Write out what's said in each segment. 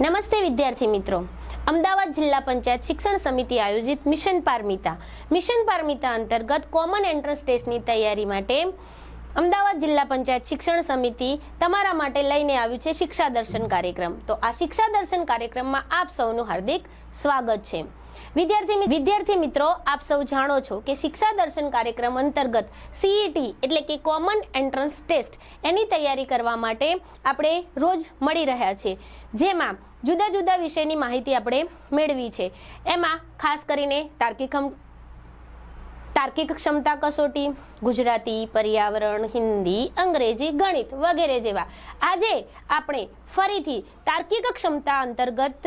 નમસ્તે વિદ્યાર્થી મિત્રો. અમદાવાદ જિલ્લા પંચાયત શિક્ષણ સમિતિ આયોજિત મિશન પારમિતા. મિશન પારમિતા અંતર્ગત કોમન એન્ટ્રન્સ ટેસ્ટની તૈયારી માટે અમદાવાદ જિલ્લા પંચાયત શિક્ષણ સમિતિ તમારા માટે લઈને આવ્યું છે શિક્ષા દર્શન કાર્યક્રમ. તો આ શિક્ષા દર્શન કાર્યક્રમમાં આપ સૌનું હાર્દિક સ્વાગત છે. વિદ્યાર્થી વિદ્યાર્થી મિત્રો, આપ સૌ જાણો છો કે શિક્ષા દર્શન કાર્યક્રમ અંતર્ગત સીઈટી એટલે કે કોમન એન્ટ્રન્સ ટેસ્ટ એની તૈયારી કરવા માટે આપણે રોજ મળી રહ્યા છીએ. જેમાં જુદા જુદા વિષયની માહિતી આપણે મેળવી છે. એમાં ખાસ કરીને તાર્કિક તાર્કિક ક્ષમતા કસોટી, ગુજરાતી, પર્યાવરણ, હિન્દી, અંગ્રેજી, ગણિત વગેરે જેવા. આજે આપણે ફરીથી તાર્કિક ક્ષમતા અંતર્ગત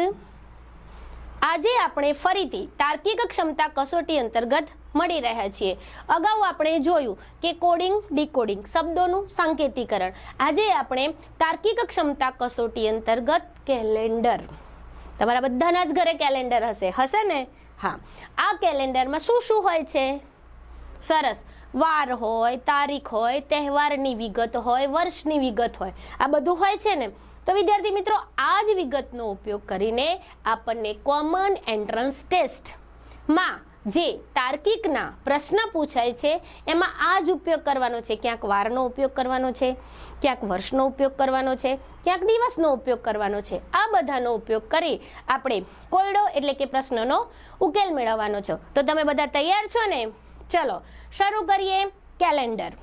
આજે આપણે ફરીથી તાર્કિક ક્ષમતા કસોટી અંતર્ગત મળી રહ્યા છીએ. અગાઉ આપણે જોયું કે કોડિંગ ડીકોડિંગ શબ્દોનું સાંકેતિકરણ. આજે આપણે તાર્કિક ક્ષમતા કસોટી અંતર્ગત કેલેન્ડર તમારા બધાના જ ઘરે કેલેન્ડર હશે. હશે ને? હા. આ કેલેન્ડરમાં શું શું હોય છે? સરસ. વાર હોય, તારીખ હોય, તહેવારની વિગત હોય, વર્ષની વિગત હોય. આ બધું હોય છે ને? તો વિદ્યાર્થી મિત્રો આ જ વિગતનો ઉપયોગ કરીને આપણને કોમન એન્ટ્રન્સ ટેસ્ટમાં જે તાર્કિકના પ્રશ્ન પૂછાય છે, એમાં આ જ ઉપયોગ કરવાનો છે. ક્યાંક વારનો ઉપયોગ કરવાનો છે, ક્યાંક વર્ષનો ઉપયોગ કરવાનો છે, ક્યાંક દિવસનો ઉપયોગ કરવાનો છે. આ બધાનો ઉપયોગ કરી આપણે કોયડો એટલે કે પ્રશ્નનો ઉકેલ મેળવવાનો છે. તો તમે બધા તૈયાર છો ને? ચલો, શરૂ કરીએ કેલેન્ડર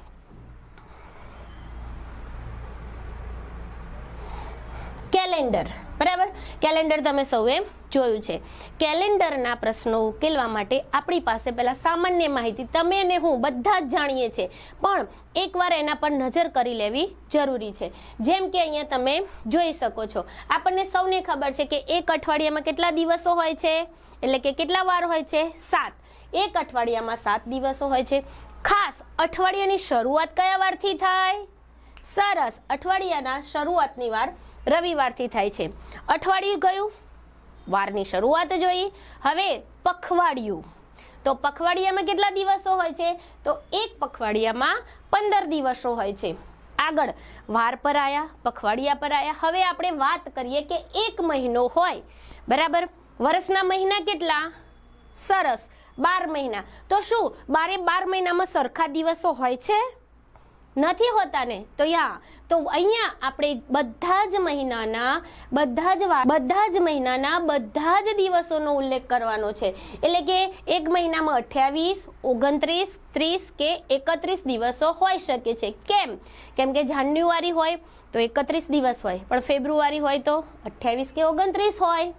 કેલેન્ડર. બરાબર? કેલેન્ડર તમે સૌએ જોયું છે. કેલેન્ડરના પ્રશ્નો ઉકેલવા માટે આપણી પાસે પહેલાં સામાન્ય માહિતી તમે અને હું બધા જ જાણીએ છીએ. પણ એકવાર એના પર નજર કરી લેવી જરૂરી છે. જેમ કે અહીંયા તમે જોઈ શકો છો. આપણને સૌને ખબર છે કે એક અઠવાડિયામાં કેટલા દિવસો હોય છે? એટલે કે કેટલા વાર હોય છે? સાત. એક અઠવાડિયામાં સાત દિવસો હોય છે. ખાસ અઠવાડિયાની શરૂઆત કયા વારથી થાય? સરસ. અઠવાડિયાના શરૂઆતની વાર રવિવારથી થાય છે. અઠવાડિયું ગયું, વારની શરૂઆત જોઈ, હવે પખવાડિયું. તો પખવાડિયામાં કેટલા દિવસો હોય છે? તો એક પખવાડિયામાં પંદર દિવસો હોય છે. આગળ, વાર પર આયા, પખવાડિયા પર આયા. હવે આપણે વાત કરીએ કે એક મહિનો હોય. બરાબર? વર્ષના મહિના કેટલા? સરસ. બાર મહિના. તો શું? બારે બાર મહિનામાં સરખા દિવસો હોય છે? નથી હોતા ને, તો યા, તો અહીંયા આપણે બધા જ મહિનાના, બધા જ બધા જ મહિનાના, બધા જ દિવસોનો ઉલ્લેખ કરવાનો છે. એટલે કે એક મહિનામાં અઠ્યાવીસ, ઓગણત્રીસ, ત્રીસ કે એકત્રીસ દિવસો હોઈ શકે છે. કેમ? કેમ કે જાન્યુઆરી હોય તો એકત્રીસ દિવસ હોય, પણ ફેબ્રુઆરી હોય તો અઠ્યાવીસ કે ઓગણત્રીસ હોય.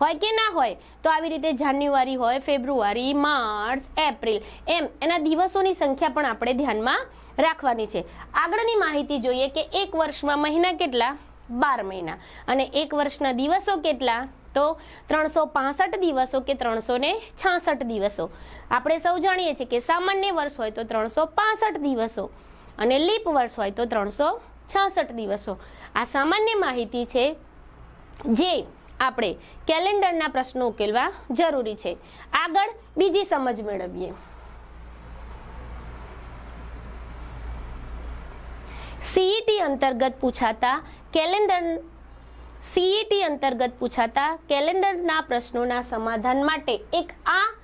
હોય કે ના હોય, તો આવી રીતે જાન્યુઆરી હોય, ફેબ્રુઆરી, માર્ચ, એપ્રિલ. એમ, એના દિવસોની સંખ્યા પણ આપણે ધ્યાનમાં રાખવાની છે. આગળની માહિતી જોઈએ કે એક વર્ષમાં મહિના કેટલા? બાર મહિના. અને એક વર્ષના દિવસો કેટલા? તો ત્રણસો પાસઠ દિવસો કે ત્રણસો ને છાસઠ દિવસો. આપણે સૌ જાણીએ છીએ કે સામાન્ય વર્ષ હોય તો ત્રણસો પાસઠ દિવસો અને લીપ વર્ષ હોય તો ત્રણસો છાસઠ દિવસો. આ સામાન્ય માહિતી છે જે આપણે કેલેન્ડરના પ્રશ્નો ઉકેલવા જરૂરી છે. આગળ બીજી સમજ મેળવીએ. સીઈટી અંતર્ગત પૂછાતા કેલેન્ડર સીઈટી અંતર્ગત પૂછાતા કેલેન્ડરના પ્રશ્નોના સમાધાન માટે એક આ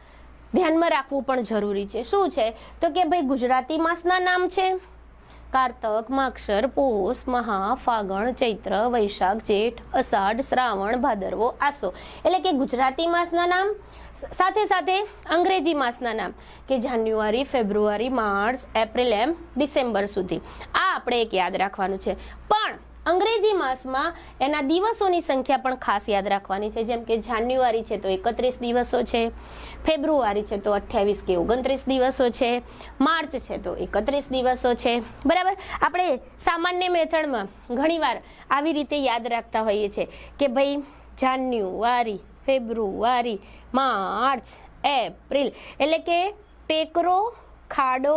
ધ્યાનમાં રાખવું પણ જરૂરી છે. શું છે? તો કે ભાઈ ગુજરાતી માસના નામ છે. કારતક, માક્ષર, પોષ, મહા, ફાગણ, ચૈત્ર, વૈશાખ, જેઠ, અષાઢ, શ્રાવણ, ભાદરવો, આસો. એટલે કે ગુજરાતી માસના નામ સાથે સાથે અંગ્રેજી માસના નામ, કે જાન્યુઆરી, ફેબ્રુઆરી, માર્ચ, એપ્રિલ એમ ડિસેમ્બર સુધી. આ આપણે એક યાદ રાખવાનું છે. પણ અંગ્રેજી માસમાં એના દિવસોની સંખ્યા પણ ખાસ યાદ રાખવાની છે. જેમ કે જાન્યુઆરી છે તો એકત્રીસ દિવસો છે, ફેબ્રુઆરી છે તો અઠ્યાવીસ કે ઓગણત્રીસ દિવસો છે, માર્ચ છે તો એકત્રીસ દિવસો છે. બરાબર? આપણે સામાન્ય મેથડમાં ઘણીવાર આવી રીતે યાદ રાખતા હોઈએ છીએ કે ભાઈ જાન્યુઆરી ફેબ્રુઆરી, માર્ચ, એપ્રિલ. એટલે કે ટેકરો, ખાડો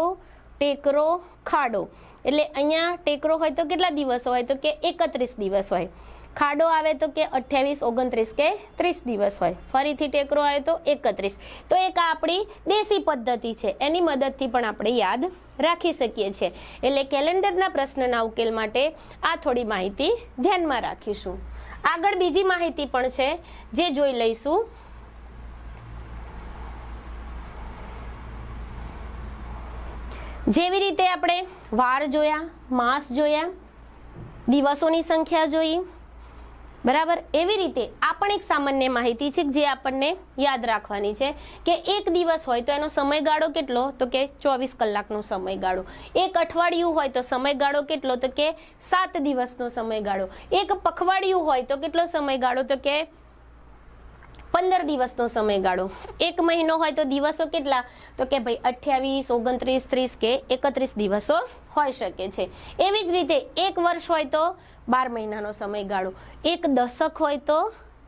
ટેકરો, ખાડો. એટલે અહીંયા ટેકરો હોય તો કેટલા દિવસ હોય? તો કે એકત્રીસ દિવસ હોય. ખાડો આવે તો કે અઠ્યાવીસ, ઓગણત્રીસ કે ત્રીસ દિવસ હોય. ફરીથી ટેકરો આવે તો એકત્રીસ. તો એક આપણી દેશી પદ્ધતિ છે. એની મદદથી પણ આપણે યાદ રાખી શકીએ છીએ. એટલે કેલેન્ડરના પ્રશ્નના ઉકેલ માટે આ થોડી માહિતી ધ્યાનમાં રાખીશું. આગળ બીજી માહિતી પણ છે, જે જોઈ લઈશું. જેવી રીતે આપણે વાર જોયા, માસ જોયા, દિવસોની સંખ્યા જોઈ બરાબર? એવી રીતે આ પણ એક સામાન્ય માહિતી છે જે આપણને યાદ રાખવાની છે કે એક દિવસ હોય તો એનો સમયગાળો કેટલો? તો કે ચોવીસ કલાકનો સમયગાળો. એક અઠવાડિયું હોય તો સમયગાળો કેટલો? તો કે સાત દિવસનો સમયગાળો. એક પખવાડિયું હોય તો કેટલો સમયગાળો? તો કે પંદર દિવસનો સમયગાળો. એક મહિનો હોય તો દિવસો કેટલા? તો કે ભાઈ અઠ્યાવીસ, ઓગણત્રીસ, ત્રીસ કે એકત્રીસ દિવસો હોઈ શકે છે. એવી જ રીતે એક વર્ષ હોય તો બાર મહિનાનો સમયગાળો, એક દશક હોય તો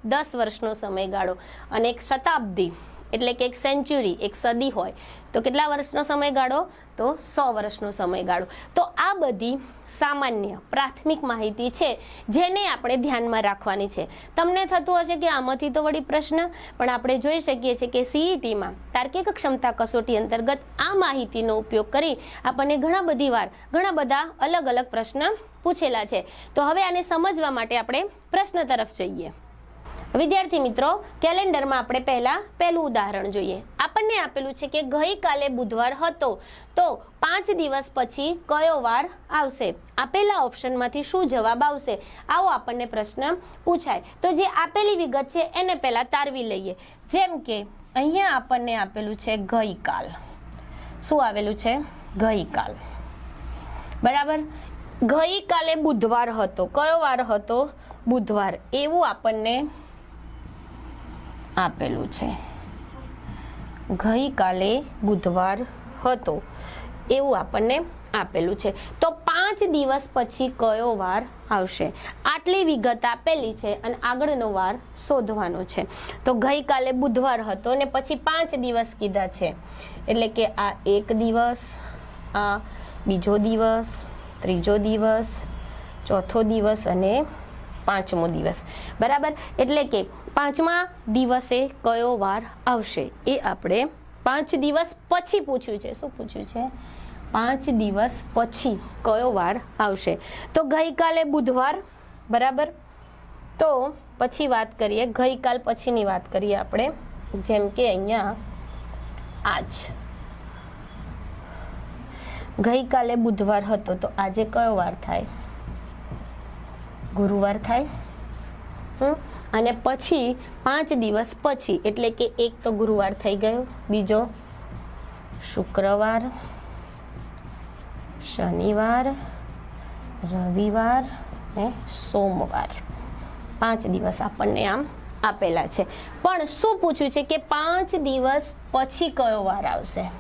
દસ વર્ષનો સમયગાળો અને એક શતાબ્દી એટલે કે એક સેન્ચુરી એક સદી હોય. તો કેટલા વર્ષનો સમયગાળો? તો સો વર્ષનો સમયગાળો. તો આ બધી સામાન્ય, પ્રાથમિક માહિતી છે, જેને આપણે ધ્યાનમાં રાખવાની છે. તમને થતું હશે કે આમાંથી તો વળી પ્રશ્ન, પણ આપણે જોઈ શકીએ છીએ કે સીઈટીમાં તાર્કિક ક્ષમતા કસોટી અંતર્ગત આ માહિતીનો ઉપયોગ કરી આપણને ઘણા બધી વાર, ઘણા બધા અલગ અલગ પ્રશ્ન પૂછેલા છે. તો હવે આને સમજવા માટે આપણે પ્રશ્ન તરફ જઈએ. વિદ્યાર્થી મિત્રો, કેલેન્ડરમાં આપણે પહેલા પહેલું ઉદાહરણ જોઈએ. આપણને આપેલું છે કે ગઈકાલે બુધવાર હતો. તો પાંચ દિવસ પછી કયો વાર આવશે? આપેલા ઓપ્શનમાંથી શું જવાબ આવશે? આવો આપણને પ્રશ્ન પૂછાય. તો જે આપેલી વિગત છે, એને પહેલાં તારવી લઈએ. જેમ કે, અહીંયા આપણને આપેલું છે ગઈકાલ. શું આવેલું છે? ગઈકાલ. બરાબર? ગઈકાલે બુધવાર હતો. કયો વાર હતો? બુધવાર. એવું આપણને આપેલું છે. ગઈકાલે બુધવાર હતો એવું આપણને આપેલું છે. તો પાંચ દિવસ પછી કયો વાર આવશે? આટલી વિગત આપેલી છે અને આગળનો વાર શોધવાનો છે. તો ગઈકાલે બુધવાર હતો ને પછી પાંચ દિવસ કીધા છે. એટલે કે આ એક દિવસ, આ બીજો દિવસ, ત્રીજો દિવસ, ચોથો દિવસ અને પાંચમો દિવસ. બરાબર? એટલે કે પાંચમા દિવસે કયો વાર આવશે? એ આપણે પાંચ દિવસ પછી પૂછ્યું છે. શું પૂછ્યું છે? પાંચ દિવસ પછી કયો વાર આવશે? તો ગઈકાલે બુધવાર, બરાબર? તો પછી વાત કરીએ, ગઈકાલ પછીની વાત કરીએ આપણે. જેમ કે અહીંયા આજ. ગઈકાલે બુધવાર હતો, તો આજે કયો વાર થાય? ગુરુવાર થાય? અને પછી પાંચ દિવસ પછી, એટલે કે એક તો ગુરુવાર થઈ ગયો, બીજો શુક્રવાર, શનિવાર, રવિવાર ને સોમવાર. પાંચ દિવસ આપણને આમ આપેલા છે. પણ શું પૂછ્યું છે કે પાંચ દિવસ પછી કયો વાર આવશે?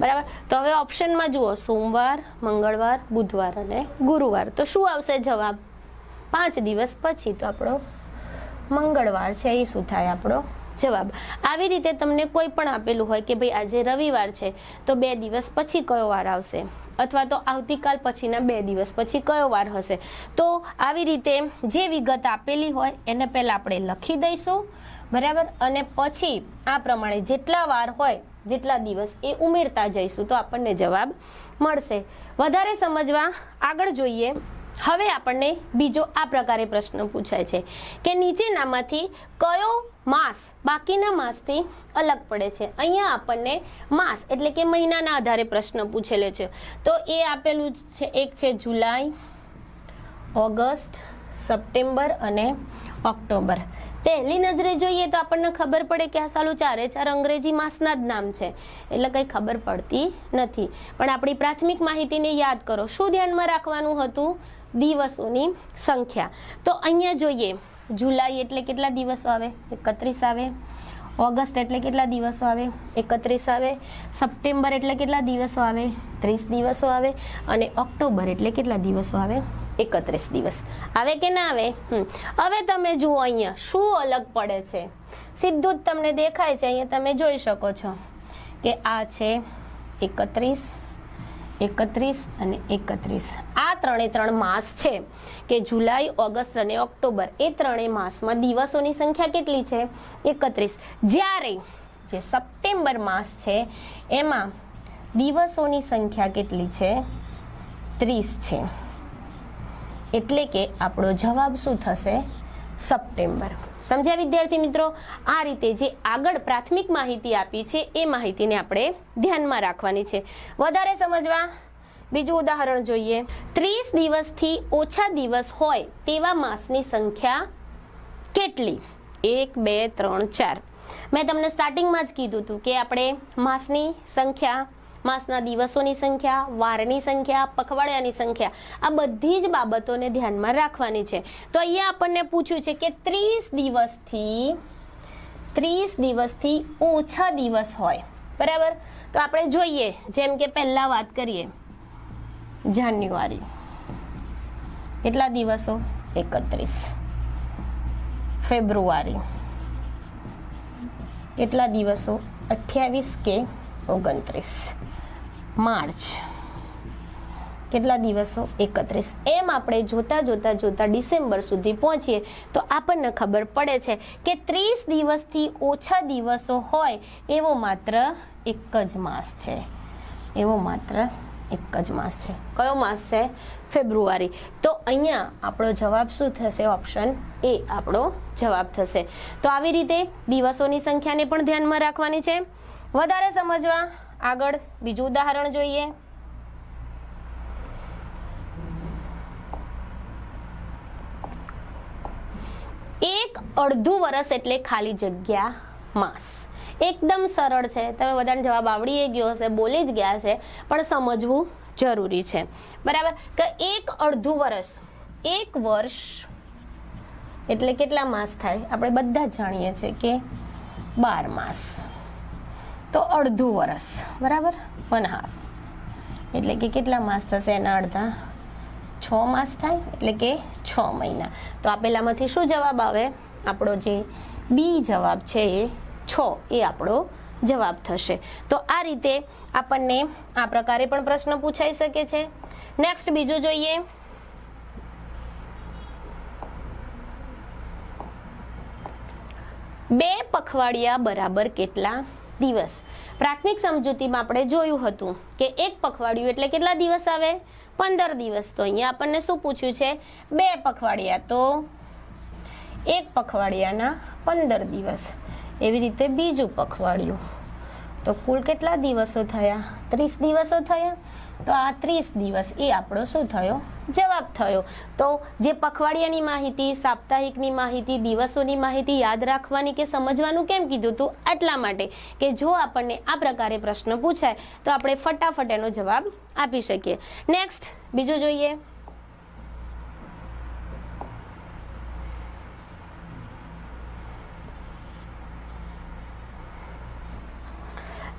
બરાબર? તો હવે ઓપ્શનમાં જુઓ, સોમવાર, મંગળવાર, બુધવાર અને ગુરુવાર. તો શું આવશે જવાબ? પાંચ દિવસ પછી તો આપણો મંગળવાર છે એ શું થાય આપણો? જવાબ. આવી રીતે તમને કોઈ પણ આપેલું હોય કે ભાઈ આજે રવિવાર છે, તો બે દિવસ પછી કયો વાર આવશે? અથવા તો આવતીકાલ પછીના બે દિવસ પછી કયો વાર હશે? તો આવી રીતે જે વિગત આપેલી હોય, એને પહેલાં આપણે લખી દઈશું, બરાબર? અને પછી આ પ્રમાણે જેટલા વાર હોય, જેટલા દિવસ એ ઉમેરતા જઈશું, તો આપણને જવાબ મળશે. વધારે સમજવા આગળ જોઈએ. હવે આપણને બીજો આ પ્રકારે પ્રશ્ન પૂછાય છે કે નીચેનામાંથી કયો માસ બાકીના માસથી અલગ પડે છે? અહીંયા આપણને માસ એટલે કે મહિનાના આધારે પ્રશ્ન પૂછેલો છે. તો એ આપેલું છે, એક છે જુલાઈ, ઓગસ્ટ, સપ્ટેમ્બર અને ઓક્ટોબર. પહેલી નજરે જોઈએ તો આપણને ખબર પડે કે આ સાલું ચારે ચાર અંગ્રેજી માસના જ નામ છે. એટલે કંઈ ખબર પડતી નથી. પણ આપણી પ્રાથમિક માહિતીને યાદ કરો. શું ધ્યાનમાં રાખવાનું હતું? દિવસોની સંખ્યા. તો અહીંયા જોઈએ. જુલાઈ એટલે કેટલા દિવસો આવે? એકત્રીસ આવે? ઓગસ્ટ એટલે કેટલા દિવસો આવે? એકત્રીસ આવે. સપ્ટેમ્બર એટલે કેટલા દિવસો આવે? ત્રીસ દિવસો આવે. અને ઓક્ટોબર એટલે કેટલા દિવસો આવે? એકત્રીસ દિવસ. આવે કે ના આવે. હવે તમે જુઓ અહીંયા, શું અલગ પડે છે? સીધું જ તમને દેખાય છે. અહીંયા તમે જોઈ શકો છો કે આ છે એકત્રીસ એકત્રીસ અને એકત્રીસ. આ ત્રણે ત્રણ માસ છે કે જુલાઈ, ઓગસ્ટ અને ઓક્ટોબર. એ ત્રણેય માસમાં દિવસોની સંખ્યા કેટલી છે? એકત્રીસ. જ્યારે જે સપ્ટેમ્બર માસ છે, એમાં દિવસોની સંખ્યા કેટલી છે? ત્રીસ છે. એટલે કે આપણો જવાબ શું થશે? સપ્ટેમ્બર. સમજ્યા વિદ્યાર્થી મિત્રો? આ રીતે જે આગળ પ્રાથમિક માહિતી આપી છે, એ માહિતીને આપણે ધ્યાનમાં રાખવાની છે. વધારે સમજવા બીજું ઉદાહરણ જોઈએ. ત્રીસ દિવસથી ઓછા દિવસ હોય તેવા માસની સંખ્યા કેટલી? એક, બે, ત્રણ, ચાર. મેં તમને સ્ટાર્ટિંગમાં જ કીધું હતું કે આપણે માસની સંખ્યા માસના દિવસોની સંખ્યા, વારની સંખ્યા, પખવાડિયાની સંખ્યા, આ બધી જ બાબતોને ધ્યાનમાં રાખવાની છે. તો અહીંયા આપણને પૂછ્યું છે કે ત્રીસ દિવસથી ત્રીસ દિવસથી ઓછા દિવસ હોય. બરાબર? તો આપણે જોઈએ, જેમ કે પહેલાં વાત કરીએ, જાન્યુઆરી. કેટલા દિવસો? એકત્રીસ. ફેબ્રુઆરી. કેટલા દિવસો? અઠ્યાવીસ કે ઓગણત્રીસ? માર્ચ. કેટલા દિવસો? એકત્રીસ. એમ આપણે જોતા જોતા જોતા ડિસેમ્બર સુધી પહોંચીએ તો આપણને ખબર પડે છે કે ત્રીસ દિવસથી ઓછા દિવસો હોય એવો માત્ર એક જ માસ છે. એવો માત્ર એક જ માસ છે. કયો માસ છે? ફેબ્રુઆરી. તો અહીંયા આપણો જવાબ શું થશે? ઓપ્શન એ આપણો જવાબ થશે. તો આવી રીતે દિવસોની સંખ્યાને પણ ધ્યાનમાં રાખવાની છે. વધારે સમજવા આગળ બીજું ઉદાહરણ જોઈએ. એક અડધું વર્ષ એટલે ખાલી જગ્યા માસ. એકદમ સરળ છે. તમે બધાને જવાબ આવડી ગયો હશે, બોલી જ ગયા છે પણ સમજવું જરૂરી છે. બરાબર? કે એક અડધું વર્ષ એક વર્ષ એટલે કેટલા માસ થાય? આપણે બધા જાણીએ છીએ કે બાર માસ. તો અડધું વર્ષ બરાબર? One half. એટલે કે કેટલા માસ થશે એના અડધા? છ માસ થાય? એટલે કે છ મહિના. તો આપેલામાંથી શું જવાબ આવે? આપણો જે બી જવાબ છે એ છ, એ આપણો જવાબ થશે. તો આ રીતે આપણને આ પ્રકારે પણ પ્રશ્ન પૂછાઈ શકે છે. નેક્સ્ટ બીજું જોઈએ. બે પખવાડિયા બરાબર કેટલા? દિવસ. પ્રાથમિક સમજૂતીમાં આપણે જોયું હતું કે એક પખવાડિયું એટલે કેટલા દિવસ આવે? પંદર દિવસ. તો અહીંયા આપણને શું પૂછ્યું છે? બે પખવાડિયા. તો એક પખવાડિયાના પંદર દિવસ. એવી રીતે બીજું પખવાડિયું. તો કુલ કેટલા દિવસો થયા? ત્રીસ દિવસો થયા? તો આ ત્રીસ દિવસ એ આપણો શું થયો? જવાબ થયો. તો જે પખવાડિયાની માહિતી, સાપ્તાહિકની માહિતી, દિવસોની માહિતી યાદ રાખવાની કે સમજવાનું કેમ કીધું હતું એટલા માટે કે જો આપણને આ પ્રકારે પ્રશ્ન પૂછાય, તો આપણે ફટાફટ એનો જવાબ આપી શકીએ. નેક્સ્ટ બીજું જોઈએ.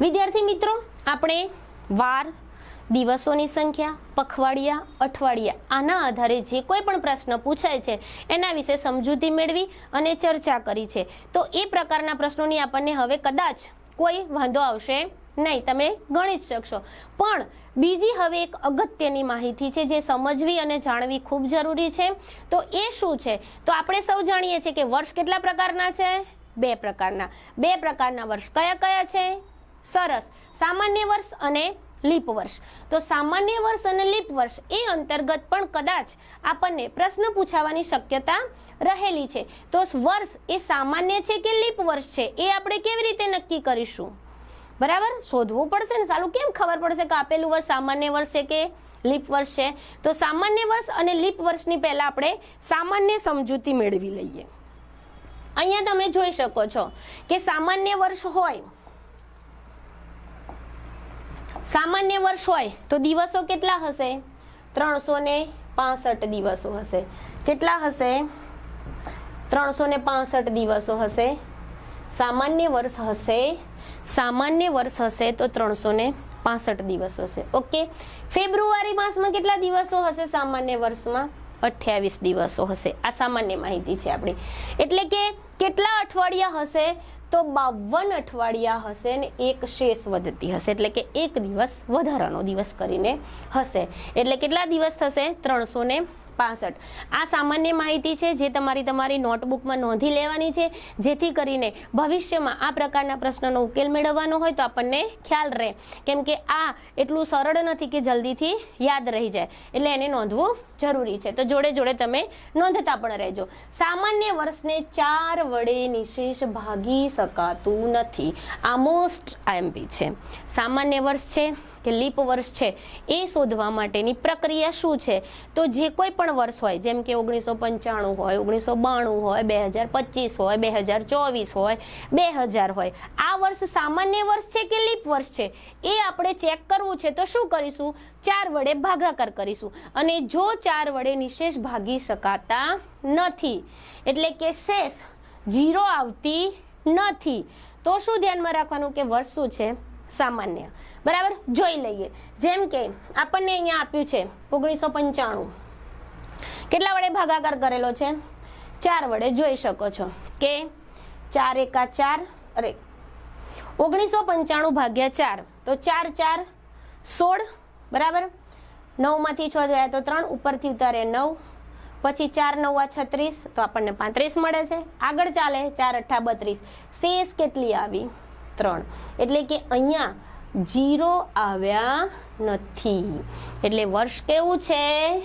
વિદ્યાર્થી મિત્રો, આપણે વાર દિવસોની સંખ્યા, પખવાડિયા, અઠવાડિયા, આના આધારે જે કોઈ પણ પ્રશ્ન પૂછાય છે, એના વિશે સમજૂતી મેળવી અને ચર્ચા કરી છે. તો એ પ્રકારના પ્રશ્નોની આપણને હવે કદાચ કોઈ વાંધો આવશે નહીં. તમે ગણી જ શકશો. પણ બીજી હવે એક અગત્યની માહિતી છે જે સમજવી અને જાણવી ખૂબ જરૂરી છે. તો એ શું છે? તો આપણે સૌ જાણીએ છીએ કે વર્ષ કેટલા પ્રકારના છે? બે પ્રકારના. બે પ્રકારના વર્ષ કયા કયા છે? સરસ. સામાન્ય વર્ષ અને લીપ વર્ષ. તો સામાન્ય વર્ષ અને લીપ વર્ષ એ અંતર્ગત પણ કદાચ આપણને પ્રશ્ન પૂછાવાની શક્યતા રહેલી છે. તો વર્ષ એ સામાન્ય છે કે લીપ વર્ષ છે? એ આપણે કેવી રીતે નક્કી કરીશું? બરાબર? શોધવું પડશે ને? સાલું કેમ ખબર પડશે કે આપેલું વર્ષ સામાન્ય વર્ષ છે કે લીપ વર્ષ છે? તો સામાન્ય વર્ષ અને લીપ વર્ષની પહેલા આપણે સામાન્ય સમજૂતી મેળવી લઈએ. અહીંયા તમે જોઈ શકો છો કે સામાન્ય વર્ષ હોય સામાન્ય વર્ષ હોય તો દિવસો કેટલા હશે? ત્રણસો ને પાસઠ દિવસો હશે. કેટલા હશે? ત્રણસો ને પાસઠ દિવસો હશે. સામાન્ય વર્ષ હશે. સામાન્ય વર્ષ હશે તો ત્રણસો ને પાસઠ દિવસો છે ઓકે? ફેબ્રુઆરી માસમાં કેટલા દિવસો હશે સામાન્ય વર્ષમાં? અઠ્યાવીસ દિવસો હશે. આ સામાન્ય માહિતી છે આપણી. એટલે કે કેટલા અઠવાડિયા હશે? તો બાવન અઠવાડિયા હશે ને એક શેષ વધતી હશે. એટલે કે એક દિવસ વધારાનો દિવસ કરીને હશે. એટલે કેટલા દિવસ થશે? ત્રણસો પાસઠ. આ સામાન્ય માહિતી છે જે તમારી તમારી નોટબુકમાં નોંધી લેવાની છે, જેથી કરીને ભવિષ્યમાં આ પ્રકારના પ્રશ્નનો ઉકેલ મેળવવાનો હોય તો આપણને ખ્યાલ રહે. કેમ કે આ એટલું સરળ નથી કે જલ્દીથી યાદ રહી જાય. એટલે એને નોંધવું જરૂરી છે. તો જોડે જોડે તમે નોંધતા પણ રહેજો. સામાન્ય વર્ષને ચાર વડે નિશેષ ભાગી શકાતું નથી. આ મોસ્ટ આઈએમપી છે. સામાન્ય વર્ષ છે કે લીપ વર્ષ છે, એ શોધવા માટેની પ્રક્રિયા શું છે? તો જે કોઈ પણ વર્ષ હોય, જેમ કે ઓગણીસો પંચાણું હોય, ઓગણીસો બાણું હોય, બે હજાર પચીસ હોય, બે હજાર ચોવીસ હોય, બે હજાર હોય, આ વર્ષ સામાન્ય વર્ષ છે કે લીપ વર્ષ છે? એ આપણે ચેક કરવું છે તો શું કરીશું? ચાર વડે ભાગાકાર કરીશું. અને જો ચાર વડે નિશેષ ભાગી શકાતા નથી, એટલે કે શેષ જીરો આવતી નથી, તો શું ધ્યાનમાં રાખવાનું કે વર્ષ શું છે? સામાન્ય. બરાબર? જોઈ લઈએ. જેમ કે આપણને અહીંયા આપ્યું છે ઓગણીસો પંચાણું. કેટલા વડે ભાગાકાર કરેલો છે? ચાર વડે. જોઈ શકો છો કે ચાર એકા ચાર, અરે, ઓગણીસો પંચાણું ભાગ્યા ચાર. તો ચાર ચાર, સોળ, બરાબર? નવમાંથી છ જાય તો ત્રણ, ઉપરથી ઉતારે નવ. પછી ચાર, નવા છત્રીસ. તો આપણને પાંત્રીસ મળે છે. આગળ ચાલે ચાર અઠ્ઠા બત્રીસ. શેષ કેટલી આવી? ત્રણ. એટલે કે અહીંયા જીરો આવ્યા નથી. એટલે વર્ષ કેવું છે?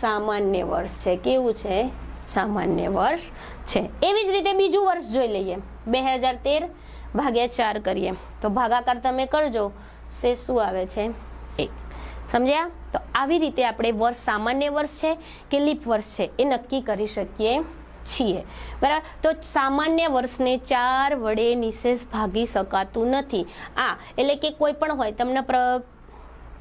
સામાન્ય વર્ષ છે. કેવું છે? સામાન્ય વર્ષ છે. એવી જ રીતે બીજું વર્ષ જોઈ લઈએ. બે હજાર તેર ભાગ્યા ચાર કરીએ. તો ભાગાકાર તમે કરજો. સે શું આવે છે? એક. સમજ્યા? તો આવી રીતે આપણે વર્ષ સામાન્ય વર્ષ છે કે લીપ વર્ષ છે એ નક્કી કરી શકીએ છીએ. બરાબર? તો સામાન્ય વર્ષને ચાર વડે નિશેષ ભાગી શકાતું નથી. આ એટલે કે કોઈ પણ હોય, તમને પ્ર,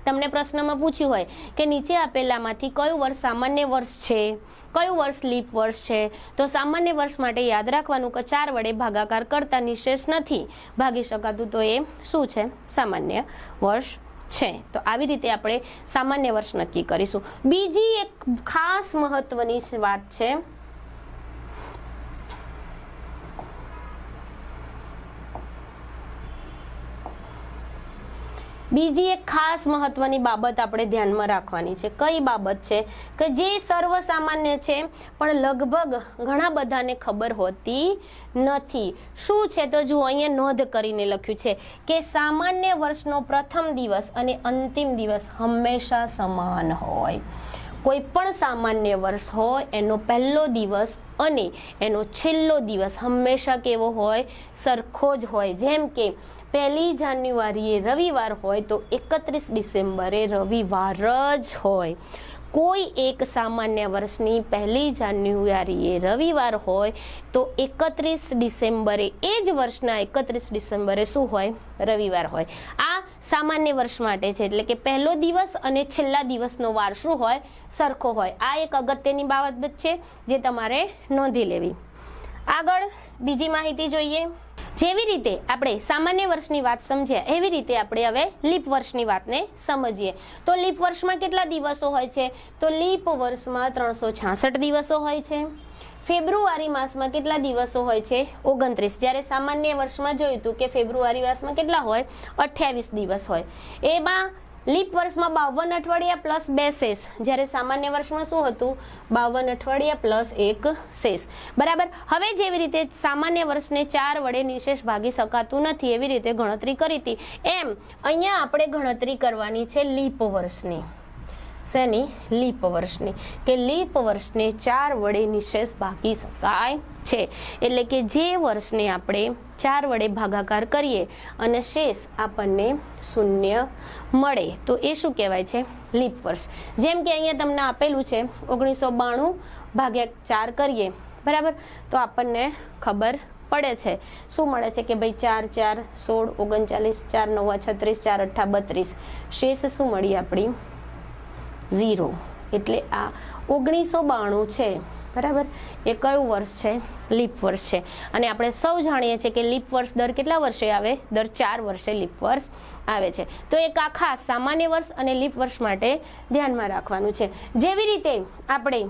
તમને પ્રશ્નમાં પૂછ્યું હોય કે નીચે આપેલામાંથી કયું વર્ષ સામાન્ય વર્ષ છે? કયું વર્ષ લીપ વર્ષ છે? તો સામાન્ય વર્ષ માટે યાદ રાખવાનું કે ચાર વડે ભાગાકાર કરતા નિશેષ નથી ભાગી શકાતું. તો એ શું છે? સામાન્ય વર્ષ છે. તો આવી રીતે આપણે સામાન્ય વર્ષ નક્કી કરીશું. બીજી એક ખાસ મહત્વની વાત છે બીજી એક ખાસ મહત્વની બાબત આપણે ધ્યાનમાં રાખવાની છે. કઈ બાબત છે? કે જે સર્વસામાન્ય છે, પણ લગભગ ઘણા બધાને ખબર હોતી નથી. શું છે? તો જુઓ, અહીંયા નોંધ કરીને લખ્યું છે કે સામાન્ય વર્ષનો પ્રથમ દિવસ અને અંતિમ દિવસ હંમેશા સમાન હોય. કોઈ પણ સામાન્ય વર્ષ હોય, એનો પહેલો દિવસ અને એનો છેલ્લો દિવસ હંમેશા કેવો હોય? સરખો જ હોય. જેમ કે, પહેલી જાન્યુઆરીએ રવિવાર હોય, તો એકત્રીસ ડિસેમ્બરે રવિવાર જ હોય. કોઈ એક સામાન્ય વર્ષની પહેલી જાન્યુઆરીએ રવિવાર હોય, તો એકત્રીસ ડિસેમ્બરે એ જ વર્ષના એકત્રીસ ડિસેમ્બરે શું હોય? રવિવાર હોય. આ સામાન્ય વર્ષ માટે છે. એટલે કે પહેલો દિવસ અને છેલ્લા દિવસનો વાર શું હોય? સરખો હોય. આ એક અગત્યની બાબત છે જે તમારે નોંધી લેવી. આગળ બીજી માહિતી જોઈએ. જેવી રીતે આપણે સામાન્ય વર્ષની વાત સમજ્યા, એવી રીતે આપણે હવે લીપ વર્ષની વાતને સમજીએ. તો લીપ વર્ષમાં કેટલા દિવસો હોય છે? તો લીપ વર્ષમાં ત્રણસો દિવસો હોય છે. ફેબ્રુઆરી માસમાં કેટલા દિવસો હોય છે? ઓગણત્રીસ. જ્યારે સામાન્ય વર્ષમાં જોયું હતું કે ફેબ્રુઆરી માસમાં કેટલા હોય? અઠ્યાવીસ દિવસ હોય. એમાં લીપ વર્ષમાં બાવન અઠવાડિયા પ્લસ બે શેષ. જ્યારે સામાન્ય વર્ષમાં શું હતું? બાવન અઠવાડિયા પ્લસ એક શેષ. બરાબર? હવે જેવી રીતે સામાન્ય વર્ષને ચાર વડે નિશેષ ભાગી શકાતું નથી, એવી રીતે ગણતરી કરી હતી. એમ, અહીંયા આપણે ગણતરી કરવાની છે લીપ વર્ષની. શેની? લીપ વર્ષની. કે લીપ વર્ષને ચાર વડે નિશેષ ભાગી શકાય છે. એટલે કે જે વર્ષને આપણે ચાર વડે ભાગાકાર કરીએ અને શેષ આપણને શૂન્ય મળે. તો એ શું કહેવાય છે? લીપ વર્ષ. જેમ કે અહીંયા તમને આપેલું છે, ઓગણીસો બાણું ભાગ્યા ચાર કરીએ. બરાબર? તો આપણને ખબર પડે છે. શું મળે છે કે ભાઈ ચાર ચાર, સોળ, ઓગણચાલીસ, ચાર, નવા, છત્રીસ, ચાર, અઠ્ઠા, બત્રીસ. શેષ શું મળી આપણી? ઝીરો. એટલે આ ઓગણીસો બાણું છે. બરાબર? એ કયું વર્ષ છે? લીપ વર્ષ છે. અને આપણે સૌ જાણીએ છીએ કે લીપ વર્ષ દર કેટલા વર્ષે આવે? દર ચાર વર્ષે લીપ વર્ષ આવે છે. તો એક આ ખાસ સામાન્ય વર્ષ અને લીપ વર્ષ માટે ધ્યાનમાં રાખવાનું છે. જેવી રીતે આપણે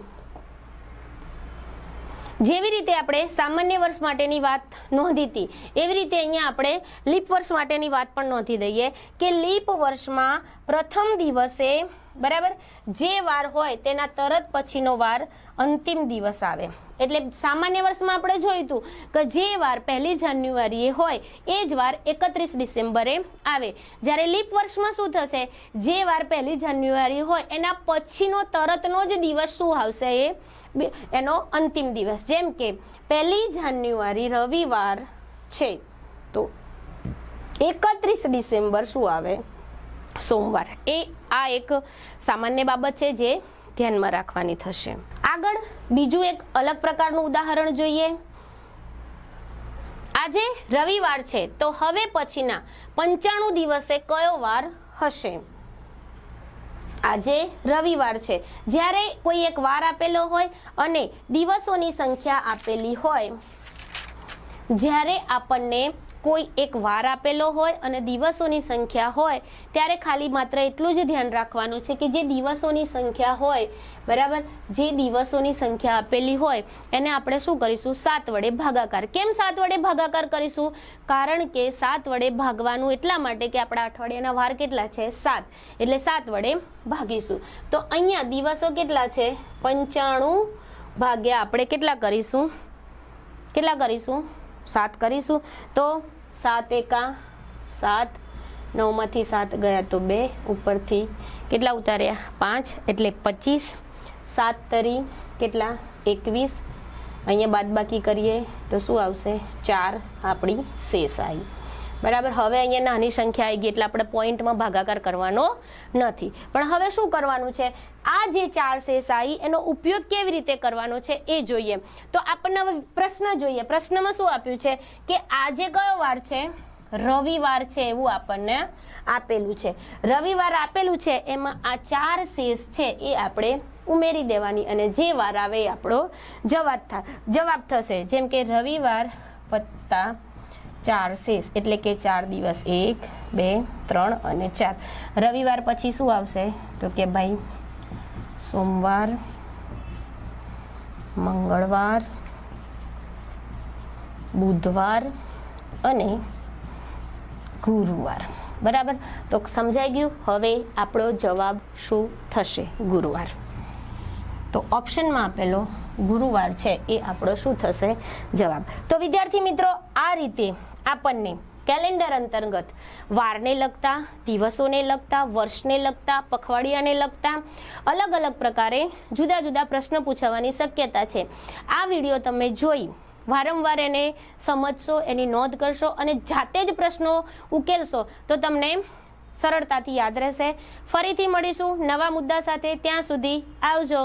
જેવી રીતે આપણે સામાન્ય વર્ષ માટેની વાત નોંધી હતી, એવી રીતે અહીંયા આપણે લીપ વર્ષ માટેની વાત પણ નોંધી દઈએ કે લીપ વર્ષમાં પ્રથમ દિવસે બરાબર? જે વાર હોય તેના તરત પછીનો વાર અંતિમ દિવસ આવે. એટલે સામાન્ય વર્ષમાં આપણે જોયું હતું કે જે વાર પહેલી જાન્યુઆરીએ હોય, એ જ વાર એકત્રીસ ડિસેમ્બરે આવે. જ્યારે લીપ વર્ષમાં શું થશે? જે વાર પહેલી જાન્યુઆરી હોય, એના પછીનો તરતનો જ દિવસ શું આવશે એ? એનો અંતિમ દિવસ. જેમ કે પહેલી જાન્યુઆરી રવિવાર છે, તો એકત્રીસ ડિસેમ્બર શું આવે? સોમવાર. એ આ એક સામાન્ય બાબત છે જે ધ્યાનમાં રાખવાની થશે. આગળ બીજું એક અલગ પ્રકારનું ઉદાહરણ જોઈએ. આજે રવિવાર છે, તો હવે પછીના પંચાણું દિવસે કયો વાર હશે? આજે રવિવાર છે. જ્યારે કોઈ એક વાર આપેલો હોય અને દિવસોની સંખ્યા આપેલી હોય, જ્યારે આપણને કોઈ એક વાર આપેલો હોય અને દિવસોની સંખ્યા હોય, ત્યારે ખાલી માત્ર એટલું જ ધ્યાન રાખવાનું છે કે જે દિવસોની સંખ્યા હોય, બરાબર? જે દિવસોની સંખ્યા આપેલી હોય, એને આપણે શું કરીશું? સાત વડે ભાગાકાર. કેમ સાત વડે ભાગાકાર કરીશું? કારણ કે સાત વડે ભાગવાનું એટલા માટે કે આપણા અઠવાડિયાના વાર કેટલા છે? સાત. એટલે સાત વડે ભાગીશું. તો અહીંયા દિવસો કેટલા છે? પંચાણું ભાગ્યા આપણે કેટલા કરીશું? કેટલા કરીશું? સાત કરીશું. તો સાત એકા સાત, નવમાંથી સાત ગયા તો બે, ઉપરથી કેટલા ઉતાર્યા? પાંચ, એટલે પચીસ. સાત તરી કેટલા? એકવીસ. અહીંયા બાદબાકી કરીએ તો શું આવશે? ચાર આપણી શેષ આવી બરાબર? હવે અહીંયા નાની સંખ્યા આવી ગઈ એટલે આપણે પોઈન્ટમાં ભાગાકાર કરવાનો નથી. પણ હવે શું કરવાનું છે? આ જે ચાર શેષ આવી એનો ઉપયોગ કેવી રીતે કરવાનો છે એ જોઈએ. તો આપણને હવે પ્રશ્ન જોઈએ. પ્રશ્નમાં શું આપ્યું છે? કે આજે કયો વાર છે? રવિવાર છે એવું આપણને આપેલું છે. રવિવાર આપેલું છે, એમાં આ ચાર શેષ છે એ આપણે ઉમેરી દેવાની અને જે વાર આવે એ આપણો જવાબ થા, જવાબ થશે. જેમ કે રવિવાર વત્તા ચાર શેષ, એટલે કે ચાર દિવસ, એક, બે, ત્રણ અને ચાર. રવિવાર પછી શું આવશે? તો કે ભાઈ, સોમવાર, મંગળવાર, બુધવાર અને ગુરુવાર. બરાબર? તો સમજાઈ ગયું? હવે આપણો જવાબ શું થશે ગુરુવાર? તો ઓપ્શનમાં આપેલો ગુરુવાર છે, એ આપણો શું થશે? જવાબ. તો વિદ્યાર્થી મિત્રો, આ રીતે આપણને. કેલેન્ડર અંતર્ગત વારને લગતા, દિવસોને લગતા, વર્ષને લગતા, પખવાડિયાને લગતા અલગ અલગ પ્રકારે જુદા જુદા પ્રશ્ન પૂછવાની શક્યતા છે. આ વીડિયો તમે જોઈ વારંવાર એને સમજશો, એની નોંધ કરશો અને જાતે જ પ્રશ્નો ઉકેલશો તો તમને સરળતાથી યાદ રહેશે. ફરીથી મળીશું નવા મુદ્દા સાથે. ત્યાં સુધી આવજો.